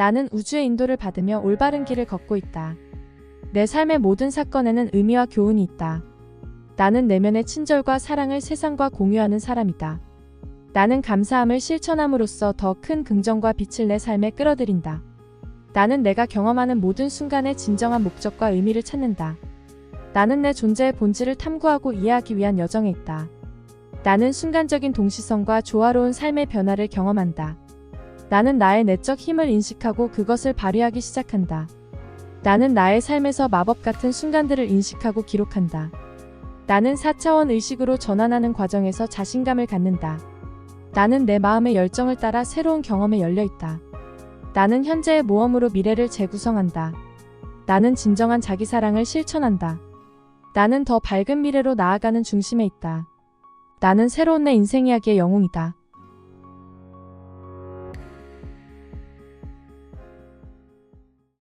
나는 우주의 인도를 받으며 올바른 길을 걷고 있다. 내 삶의 모든 사건에는 의미와 교훈이 있다. 나는 내면의 친절과 사랑을 세상과 공유하는 사람이다. 나는 감사함을 실천함으로써 더 큰 긍정과 빛을 내 삶에 끌어들인다. 나는 내가 경험하는 모든 순간의 진정한 목적과 의미를 찾는다. 나는 내 존재의 본질을 탐구하고 이해하기 위한 여정에 있다. 나는 순간적인 동시성과 조화로운 삶의 변화를 경험한다. 나는 나의 내적 힘을 인식하고 그것을 발휘하기 시작한다. 나는 나의 삶에서 마법 같은 순간들을 인식하고 기록한다. 나는 4차원 의식으로 전환하는 과정에서 자신감을 갖는다. 나는 내 마음의 열정을 따라 새로운 경험에 열려 있다. 나는 현재의 모험으로 미래를 재구성한다. 나는 진정한 자기 사랑을 실천한다. 나는 더 밝은 미래로 나아가는 중심에 있다. 나는 새로운 내 인생 이야기의 영웅이다.